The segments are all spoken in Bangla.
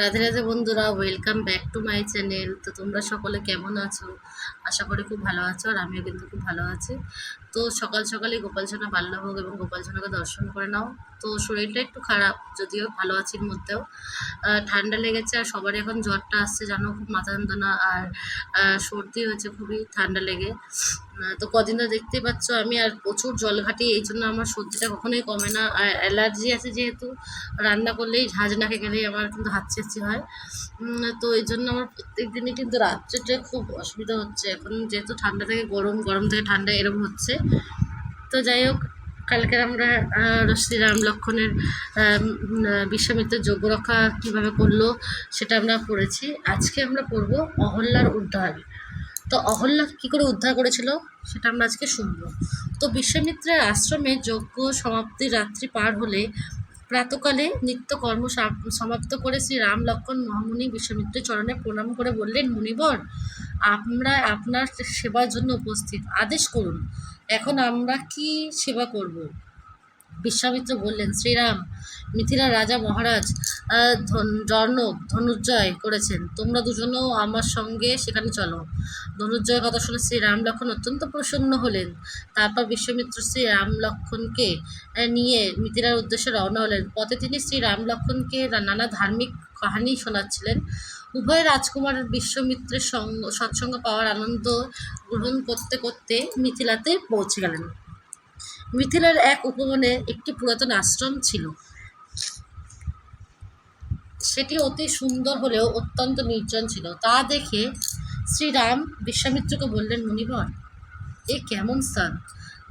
রাধে রাধে বন্ধুরা welcome back to my channel তো তোমরা সকলে কেমন আছো? আশা করি খুব ভালো আছো আর আমিও কিন্তু খুব ভালো আছি। তো সকাল সকালে গোপাল সোনা বাল্যভোগ এবং গোপাল সোনাকে দর্শন করে নাও। তো শরীরটা একটু খারাপ, যদিও ভালো আছি এর মধ্যেও। ঠান্ডা লেগেছে আর সবারই এখন জ্বরটা আসছে, জানো, খুব মাথা যন্ত্রণা আর সর্দি হয়েছে, খুবই ঠান্ডা লেগে। তো কদিন তো দেখতেই পাচ্ছ আমি আর প্রচুর জল ঘাটি এই জন্য আমার সর্দিটা কখনোই কমে না। আর অ্যালার্জি আছে যেহেতু রান্না করলেই ঝাঁঝ নাকে গেলেই আমার কিন্তু হাঁচি হয়। তো এই জন্য আমার প্রত্যেক দিনই কিন্তু রাত্রেটা খুব অসুবিধা হচ্ছে। এখন যেহেতু ঠান্ডা থেকে গরম গরম থেকে ঠান্ডা এরকম হচ্ছে। তো যাই হোক কালকে আমরা শ্রীরাম লক্ষণের উম, যোগ্য রক্ষা কীভাবে করল সেটা আমরা পড়েছি আজকে আমরা পড়ব অহল্লার উদ্ধার। তো অহল্যা কী করে উদ্ধার করেছিল সেটা আমরা আজকে শুনব। তো বিশ্বামিত্রের আশ্রমে যজ্ঞ সমাপ্তির রাত্রি পার হলে প্রাতকালে নিত্যকর্ম সমাপ্ত করে শ্রী রাম লক্ষণ মহামুনি বিশ্বামিত্রের চরণে প্রণাম করে বললেন, মুনিবর, আমরা আপনার সেবার জন্য উপস্থিত। আদেশ করুন, এখন আমরা কি সেবা করব? বিশ্বামিত্র বললেন, শ্রীরাম মিথিলা রাজা মহারাজ জর্ণব ধনুর্জয় করেছেন। তোমরা দুজনেও আমার সঙ্গে সেখানে চলো ধনুর্জয়ের কথা শুনে শ্রী রাম লক্ষণ অত্যন্ত প্রসন্ন হলেন। তারপর বিশ্বমিত্র শ্রী রাম লক্ষণকে নিয়ে মিথিলার উদ্দেশ্যে রওনা হলেন। পথে তিনি শ্রী রাম লক্ষণকে নানা ধার্মিক কাহানি শোনাচ্ছিলেন। উভয় রাজকুমার বিশ্বমিত্রের সঙ্গ সৎসঙ্গ পাওয়ার আনন্দ গ্রহণ করতে করতে মিথিলাতে পৌঁছে গেলেন। মিথিলার এক উপবনে একটি পুরাতন আশ্রম ছিল। সেটি অতি সুন্দর হলেও অত্যন্ত নির্জন ছিল। তা দেখে শ্রীরাম বিশ্বামিত্রকে বললেন মুনিবর এ কেমন স্থান?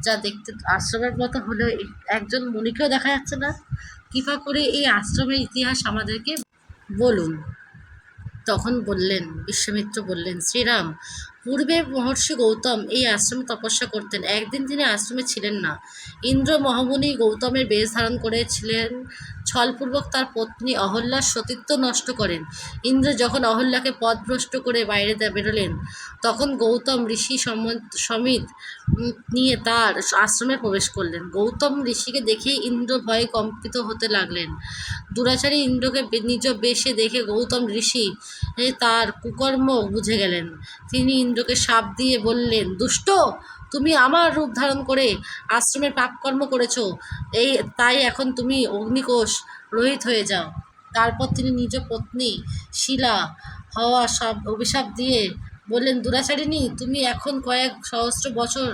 যা দেখতে আশ্রমের মতো হলেও একজন মুনিকেও দেখা যাচ্ছে না। কৃপা করে এই আশ্রমের ইতিহাস আমাদেরকে বলুন। তখন বললেন, বিশ্বামিত্র বললেন, শ্রীরাম পূর্বে মহর্ষি গৌতম এই আশ্রমে তপস্যা করতেন। একদিন তিনি আশ্রমে ছিলেন না। ইন্দ্র মহামুনি গৌতমের বেশ ধারণ করেছিলেন। ছলপূর্বক তার পত্নী অহল্যার সতীত্ব নষ্ট করেন। ইন্দ্র যখন অহল্যাকে পথভ্রষ্ট করে বাইরে বেরোলেন, তখন গৌতম ঋষি সম- সমিত নিয়ে তার আশ্রমে প্রবেশ করলেন। গৌতম ঋষিকে দেখেই ইন্দ্র ভয়ে কম্পিত হতে লাগলেন। দুরাচারী ইন্দ্রকে নিজ বেশে দেখে গৌতম ঋষি তার কুকর্ম বুঝে গেলেন। তিনি ইন্দ্রকে শাপ দিয়ে বললেন, দুষ্ট, তুমি আমার রূপ ধারণ করে আশ্রমের পাপকর্ম করেছ। এই, তাই এখন তুমি অগ্নিকোষ রহিত হয়ে যাও। তারপর তিনি নিজ পত্নী শিলা হওয়া সব অভিশাপ দিয়ে বললেন, দুরাচারিণী, তুমি এখন কয়েক সহস্র বছর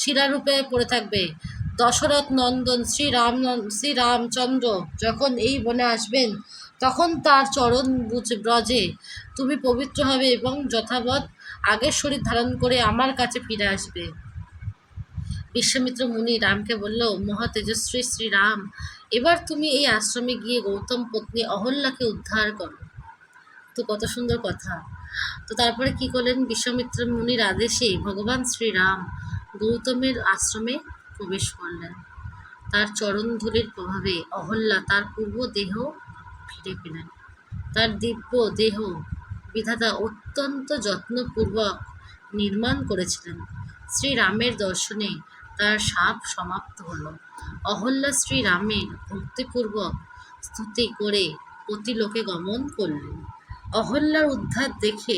শিলারূপে পড়ে থাকবে। দশরথ নন্দন শ্রীরাম শ্রীরামচন্দ্র যখন এই বনে আসবেন, তখন তার চরণ ব্রজে তুমি পবিত্র হবে এবং যথাবৎ আগের শরীর ধারণ করে আমার কাছে ফিরে আসবে। বিশ্বামিত্র মুনি রামকে বলল, মহা তেজস্বী শ্রীরাম এবার তুমি এই আশ্রমে গিয়ে গৌতম পত্নী অহল্যাকে উদ্ধার করো। তো কত সুন্দর কথা। তো তারপরে কি করলেন? বিশ্বামিত্র মুনির আদেশে ভগবান শ্রীরাম গৌতমের আশ্রমে প্রবেশ করলেন। তার চরণধূলির প্রভাবে অহল্যা তার পূর্ব দেহ ফিরে পেলেন। তার দিব্য দেহ বিধাতা অত্যন্ত যত্নপূর্বক নির্মাণ করেছিলেন। শ্রীরামের দর্শনে তার সাপ সমাপ্ত হলো। অহল্যা শ্রীরামের ভক্তিপূর্বক স্তুতি করে প্রতিলোকে গমন করলেন। অহল্যার উদ্ধার দেখে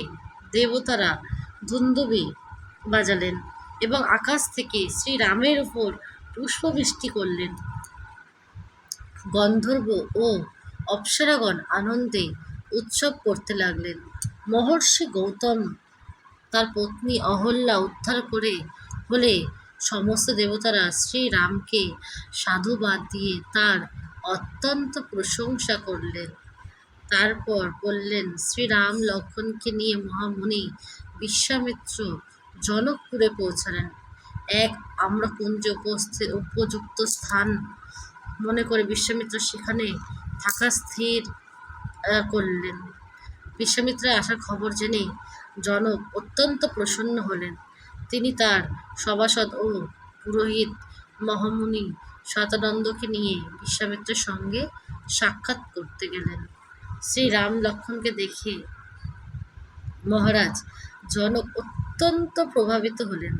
দেবতারা ধুন্দুবি বাজালেন এবং আকাশ থেকে শ্রীরামের উপর পুষ্পবৃষ্টি করলেন। গন্ধর্ব ও অপ্সরাগণ আনন্দে উৎসব করতে লাগলেন। মহর্ষি গৌতম তার পত্নী অহল্যা উদ্ধার করে হলে সমস্ত দেবতারা শ্রীরামকে সাধুবাদ দিয়ে তার অত্যন্ত প্রশংসা করলেন। তারপর বললেন, শ্রীরাম লক্ষণকে নিয়ে মহামুনি বিশ্বামিত্র জনকপুরে পৌঁছালেন। এক আম্রকুঞ্জ উপযুক্ত স্থান মনে করে বিশ্বামিত্র সেখানে থাকা স্থির করলেন। বিশ্বামিত্রের আসার খবর জেনে জনক অত্যন্ত প্রসন্ন হলেন। তিনি তার সভাসদ ও পুরোহিত মহামুনি শতানন্দকে নিয়ে বিশ্বামিত্রের সঙ্গে সাক্ষাৎ করতে গেলেন। শ্রী রাম লক্ষণকে দেখে মহারাজ জনক অত্যন্ত প্রভাবিত হলেন।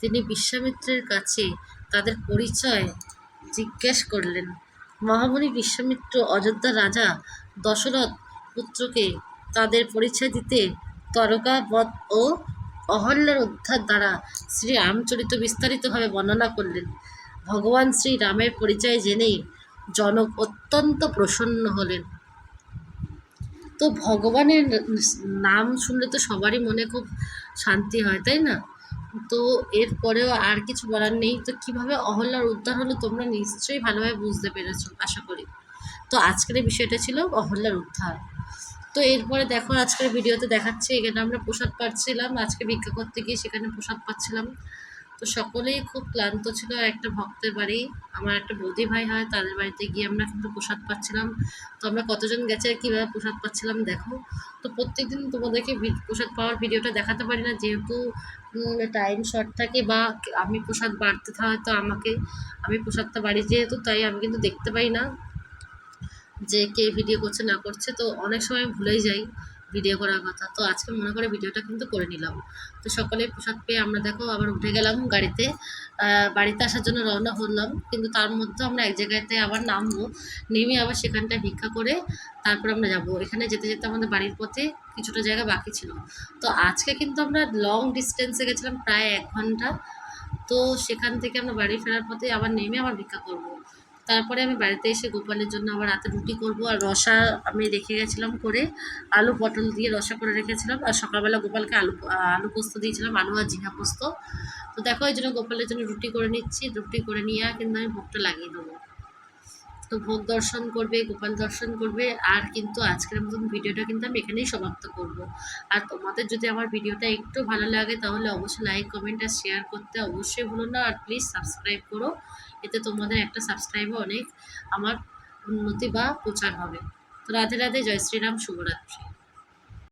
তিনি বিশ্বামিত্রের কাছে তাদের পরিচয় জিজ্ঞেস করলেন। মহামুনি বিশ্বামিত্র অযোধ্যা রাজা দশরথ পুত্রকে তাদের পরিচয় দিতে তরকাবধ ও অহল্যার উদ্ধার দ্বারা শ্রী রামচরিত বিস্তারিতভাবে বর্ণনা করলেন। ভগবান শ্রী রামের পরিচয় জেনেই জনক অত্যন্ত প্রসন্ন হলেন। তো ভগবানের নাম শুনলে তো সবারই মনে খুব শান্তি হয়, তাই না? তো এরপরেও আর কিছু বলার নেই। তো কীভাবে অহল্যার উদ্ধার হলো তোমরা নিশ্চয়ই ভালোভাবে বুঝতে পেরেছ, আশা করি। তো আজকের বিষয়টা ছিল অহল্যার উদ্ধার। তো এরপরে দেখো আজকের ভিডিওতে দেখাচ্ছে এখানে আমরা প্রসাদ পাচ্ছিলাম, আজকে ভিক্ষা করতে গিয়ে সেখানে প্রসাদ পাচ্ছিলাম। তো সকলেই খুব ক্লান্ত ছিল একটা ভক্তের বাড়ি, আমার একটা বৌদি ভাই হয়, তাদের বাড়িতে গিয়ে আমরা কিন্তু প্রসাদ পাচ্ছিলাম। তো আমরা কতজন গেছে, আর কীভাবে প্রসাদ পাচ্ছিলাম দেখো। তো প্রত্যেকদিন তোমাদেরকে প্রসাদ পাওয়ার ভিডিওটা দেখাতে পারি না, যেহেতু টাইম শর্ট থাকে বা আমি প্রসাদ বাড়তে হয় তো আমাকে, আমি প্রসাদটা বাড়ি যেহেতু, তাই আমি কিন্তু দেখতে পাই না। যে কে ভিডিও করছে, না করছে, তো অনেক সময় ভুলেই যাই ভিডিও করার কথা। তো আজকে মনে করে ভিডিওটা কিন্তু করে নিলাম। তো সকলে প্রসাদ পেয়ে আমরা দেখো, আবার উঠে গেলাম গাড়িতে। বাড়িতে আসার জন্য রওনা হলাম, কিন্তু তার মধ্যে আমরা এক জায়গাতে আবার নামবো, নেমে আবার সেখানটায় ভিক্ষা করে তারপর আমরা যাব। এখানে যেতে যেতে আমাদের বাড়ির পথে কিছুটা জায়গা বাকি ছিল। তো আজকে কিন্তু আমরা লং ডিস্টেন্সে গেছিলাম প্রায় এক ঘণ্টা। তো সেখান থেকে আমরা বাড়ি ফেরার পথে আবার নেমে আবার ভিক্ষা করব। তারপরে আমি বাড়িতে এসে গোপালের জন্য আবার রাতে রুটি করব আর রসা আমি রেখে গেছিলাম করে আলু পটল দিয়ে রসা করে রেখেছিলাম আর সকালবেলা গোপালকে আলু আলু পোস্ত দিয়েছিলাম, আলু আর ঝিঙা পোস্ত। তো দেখো এই জন্য গোপালের জন্য রুটি করে নিচ্ছি, রুটি করে নিয়ে কিন্তু আমি ভোগটা লাগিয়ে দেবো। তো ভোগ দর্শন করবে, গোপাল দর্শন করবে, আর কিন্তু আজকের মতন ভিডিওটা কিন্তু আমি এখানেই সমাপ্ত করব। আর তোমাদের যদি আমার ভিডিওটা একটু ভালো লাগে, তাহলে অবশ্যই লাইক কমেন্ট আর শেয়ার করতে অবশ্যই ভুলো না। আর প্লিজ সাবস্ক্রাইব করো, এতে তোমাদের একটা সাবস্ক্রাইবে অনেক আমার উন্নতি বা প্রচার হবে। তো রাধে রাধে, জয় শ্রীরাম, শুভরাত্রি।